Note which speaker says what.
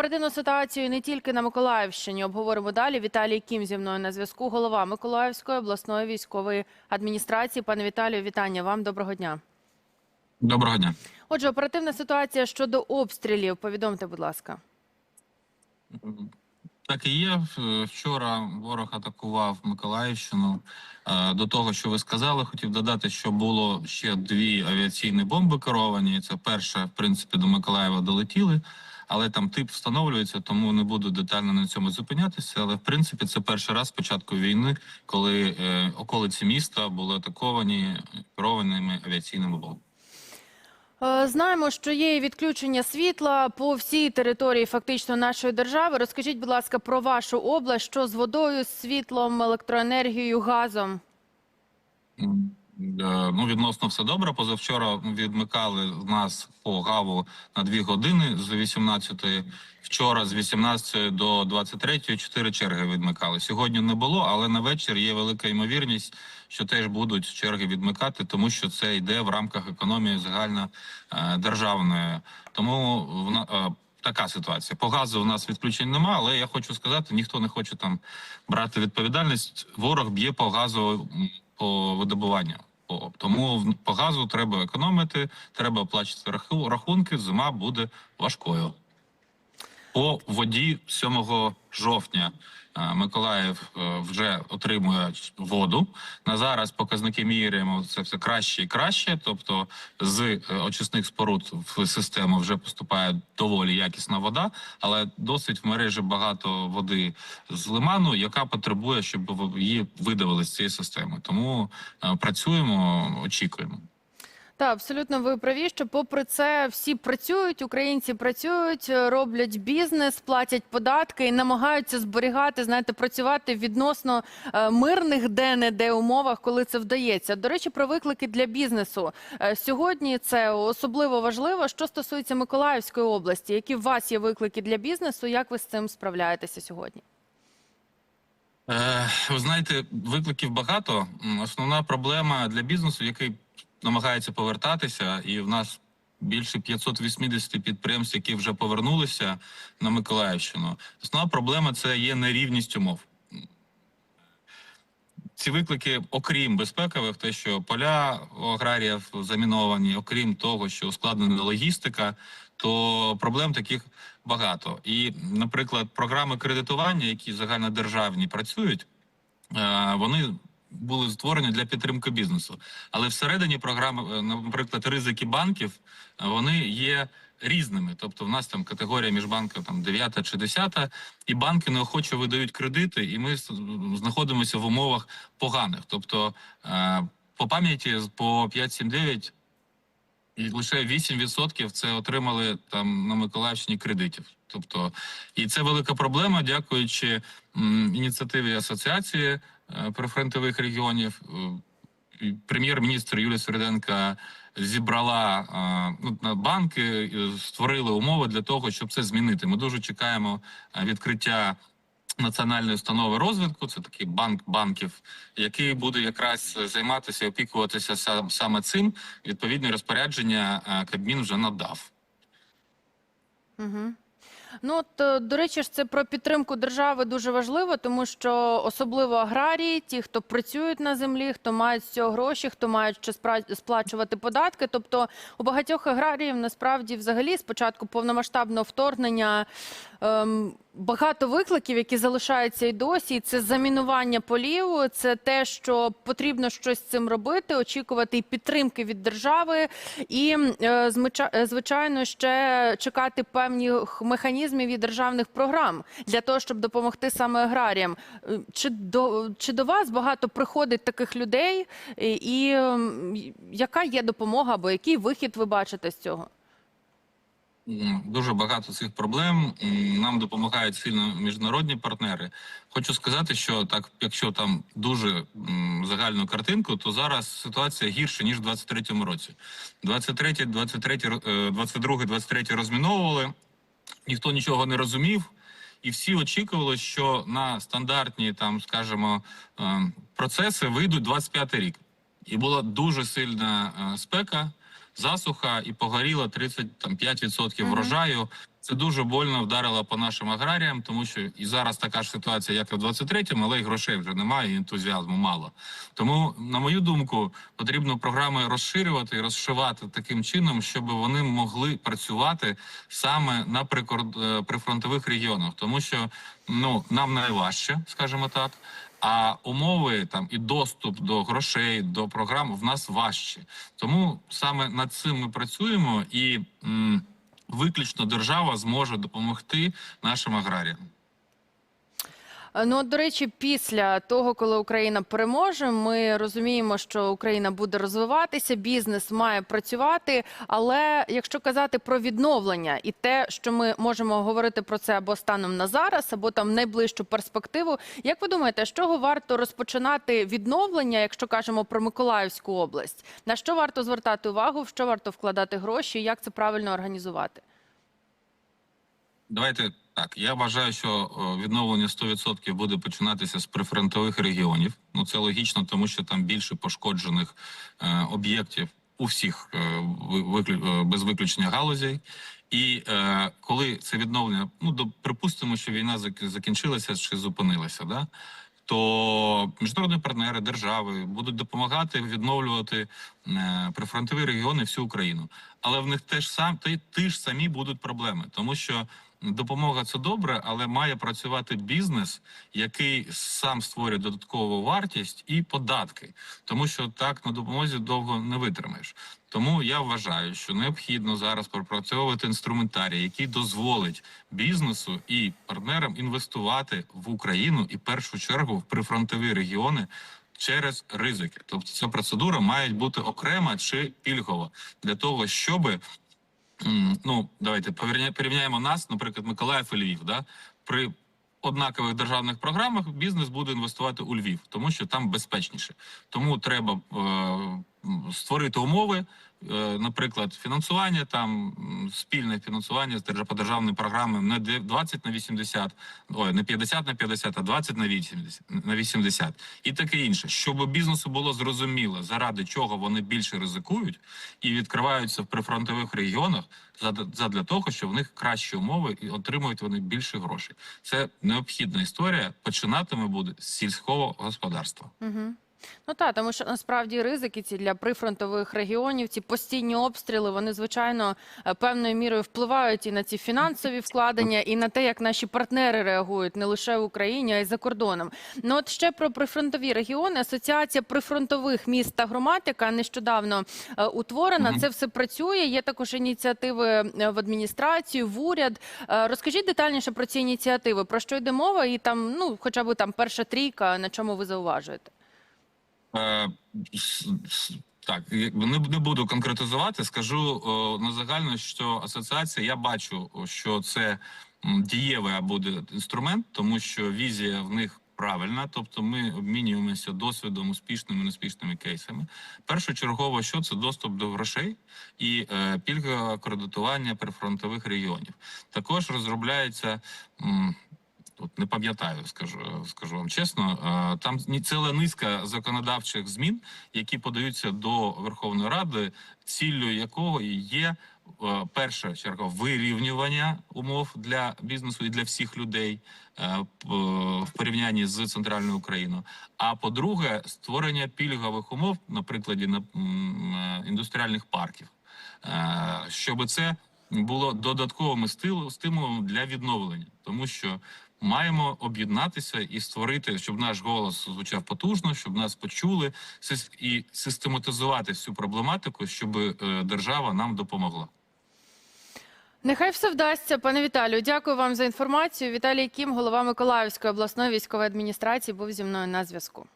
Speaker 1: оперативну ситуацію не тільки на Миколаївщині обговоримо далі. Віталій Кім зі мною на зв'язку. Голова Миколаївської обласної військової адміністрації. Пане Віталію, вітання вам. Доброго дня.
Speaker 2: Доброго дня.
Speaker 1: Отже, оперативна ситуація щодо обстрілів. Повідомте, будь ласка.
Speaker 2: Так і є. Вчора ворог атакував Миколаївщину. Е, До того, що ви сказали, хотів додати, що було ще дві авіаційні бомби керовані. Це перша, в принципі, до Миколаєва долетіли, але там тип встановлюється, тому не буду детально на цьому зупинятися. Але в принципі, це перший раз з початку війни, коли е, околиці міста були атаковані керованими авіаційними бомбами.
Speaker 1: Е, Знаємо, що є відключення світла по всій території фактично нашої держави. Розкажіть, будь ласка, про вашу область, що з водою, світлом, електроенергією, газом.
Speaker 2: Е, Ну, відносно все добре. Позавчора відмикали нас по гаву на дві години з 18 Вчора з 18 до 23 чотири черги відмикали. Сьогодні не було, але на вечір є велика ймовірність, що теж будуть черги відмикати, тому що це йде в рамках економії загально е. Тому вона. е, Така ситуація. По газу в нас відключень нема, але я хочу сказати, ніхто не хоче там брати відповідальність. Ворог б'є по газу по видобуванню. Тому по газу треба економити, треба оплачувати рахунки. Зима буде важкою. По воді 7 жовтня е, Миколаїв е, вже отримує воду. На зараз показники міряємо це все краще і краще. Тобто з е, очисних споруд в систему вже поступає доволі якісна вода, але досить в мережі багато води з лиману, яка потребує, щоб її видавили з цієї системи. Тому працюємо, очікуємо.
Speaker 1: Так, абсолютно ви праві, що попри це всі працюють, українці працюють, роблять бізнес, платять податки і намагаються зберігати, знаєте, працювати відносно е, мирних де-не-де умовах, коли це вдається. До речі, про виклики для бізнесу. Е, Сьогодні це особливо важливо. Що стосується Миколаївської області, які у вас є виклики для бізнесу? Як ви з цим справляєтеся сьогодні?
Speaker 2: Е, ви знаєте, викликів багато. Основна проблема для бізнесу, який намагається повертатися, і в нас більше 580 підприємств, які вже повернулися на Миколаївщину. Основна проблема це є нерівність умов. Ці виклики, окрім безпекових, те, що поля аграріїв заміновані, окрім того, що ускладнена логістика, то проблем таких багато. І, наприклад, програми кредитування, які загальнодержавні працюють, е, вони були створені для підтримки бізнесу. Але всередині програми, е, наприклад, ризики банків, е, вони є різними. Тобто, в нас там категорія між банками там 9 чи 10, і банки неохоче видають кредити, і ми знаходимося в умовах поганих. Тобто, е, по пам'яті по 5-7-9 і лише 8% це отримали там на Миколаївщині кредитів. Тобто, і це велика проблема, дякуючи ініціативі асоціації прифронтових регіонів. Е, Прем'єр-міністр Юлія Середенка зібрала е, ну, банки, е, створили умови для того, щоб це змінити. Ми дуже чекаємо е, відкриття національної установи розвитку. Це такий банк банків, який буде якраз займатися опікуватися сам, саме цим. Відповідне розпорядження е, Кабмін вже надав.
Speaker 1: Угу. Ну, от, е, до речі, ж це про підтримку держави дуже важливо, тому що особливо аграрії, ті, хто працюють на землі, хто мають з цього гроші, хто мають спра- сплачувати податки. Тобто у багатьох аграріїв насправді взагалі спочатку повномасштабного вторгнення ем, багато викликів, які залишаються і досі. Це замінування полів, це те, що потрібно щось з цим робити, очікувати і підтримки від держави, і е, е, звичайно ще чекати певних механізмів і державних програм для того, щоб допомогти саме аграріям. Е, Чи до чи до вас багато приходить таких людей, і, і яка є допомога або який вихід ви бачите з цього?
Speaker 2: Дуже багато цих проблем. Нам допомагають сильно міжнародні партнери. Хочу сказати, що так, якщо там дуже загальну картинку, то зараз ситуація гірша ніж в 23-му році. 23, 23, е, 22, 23 розміновували, ніхто нічого не розумів. І всі очікували, що на стандартні там, скажімо, е, процеси вийдуть 25 рік. І була дуже сильна е, спека, засуха, і погоріло 35%
Speaker 1: Мгм.
Speaker 2: врожаю. Це Це дуже больно вдарило по нашим аграріям, тому що і зараз така ж ситуація, як і в 23-му, але й грошей вже немає, і ентузіазму мало. Тому, на мою думку, потрібно програми розширювати і розшивати таким чином, щоб вони могли працювати саме на прикорд... е, прифронтових регіонах, тому що ну нам найважче, скажімо так. А умови там і доступ до грошей, до програм в нас важче. Тому саме над цим ми працюємо, і м, виключно держава зможе допомогти нашим аграріям.
Speaker 1: Е, Ну, от, до речі, після того, коли Україна переможе, ми розуміємо, що Україна буде розвиватися, бізнес має працювати. Але якщо казати про відновлення і те, що ми можемо говорити про це або станом на зараз, або там найближчу перспективу, як ви думаєте, з чого варто розпочинати відновлення, якщо кажемо про Миколаївську область? На що варто звертати увагу, в що варто вкладати гроші, як це правильно організувати?
Speaker 2: Давайте так. Я вважаю, що е, відновлення 100% буде починатися з прифронтових регіонів. Ну це логічно, тому що там більше пошкоджених е, об'єктів у всіх е, ви- виклю- е, без виключення галузей. І е, коли це відновлення, ну до припустимо, що війна зак- закінчилася чи зупинилася, да то міжнародні партнери держави будуть допомагати відновлювати е, прифронтові регіони всю Україну. Але в них теж сам ті, ті ж самі будуть проблеми, тому що допомога це добре, але має працювати бізнес, який сам створює додаткову вартість і податки, тому що так на допомозі довго не витримаєш. Тому я вважаю, що необхідно зараз пропрацьовувати інструментарій, який дозволить бізнесу і партнерам інвестувати в Україну і в першу чергу в прифронтові регіони. Через ризики, тобто ця процедура має бути окрема чи пільгова для того, щоб ну давайте порівня- порівняємо нас, наприклад, Миколаїв і Львів. Да? При однакових державних програмах бізнес буде інвестувати у Львів, тому що там безпечніше. Тому треба е, створити умови, наприклад, фінансування, там спільне фінансування з держав- по державним програмам не де- 20 на 80, ой, не 50 на 50, а 20 на 80, на 80 і таке інше, щоб бізнесу було зрозуміло, заради чого вони більше ризикують і відкриваються в прифронтових регіонах задля того, що в них кращі умови і отримують вони більше грошей. Це необхідна історія. Починатиме буде з сільського господарства.
Speaker 1: Угу. Ну так, тому що насправді ризики ці для прифронтових регіонів, ці постійні обстріли, вони звичайно е, певною мірою впливають і на ці фінансові вкладення, і на те, як наші партнери реагують не лише в Україні, а й за кордоном. Ну от ще про прифронтові регіони. Асоціація прифронтових міст та громад, яка нещодавно е, утворена, це все працює. Є також ініціативи е, в адміністрацію, в уряд. Розкажіть детальніше про ці ініціативи, про що йде мова, і там, ну хоча б там перша трійка, на чому ви зауважуєте.
Speaker 2: Е, Так, не, не буду конкретизувати. Скажу о, на загально, що асоціація, я бачу, що це дієвий буде інструмент, тому що візія в них правильна, тобто ми обмінюємося досвідом, успішними неуспішними кейсами. Першочергово, що це доступ до грошей і е, пільгове кредитування прифронтових регіонів. Також розробляється. От не пам'ятаю, скажу, скажу вам чесно. е, Там ціла низка законодавчих змін, які подаються до Верховної Ради, ціллю якого є е, перша черга вирівнювання умов для бізнесу і для всіх людей е, в порівнянні з центральною Україною. А по-друге, створення пільгових умов на прикладі на індустріальних парків, щоб це було додатковим стимулом для відновлення, тому що маємо об'єднатися і створити, щоб наш голос звучав потужно, щоб нас почули, і систематизувати всю проблематику, щоб е, держава нам допомогла.
Speaker 1: Нехай все вдасться, пане Віталію. Дякую вам за інформацію. Віталій Кім, голова Миколаївської обласної військової адміністрації, був зі мною на зв'язку.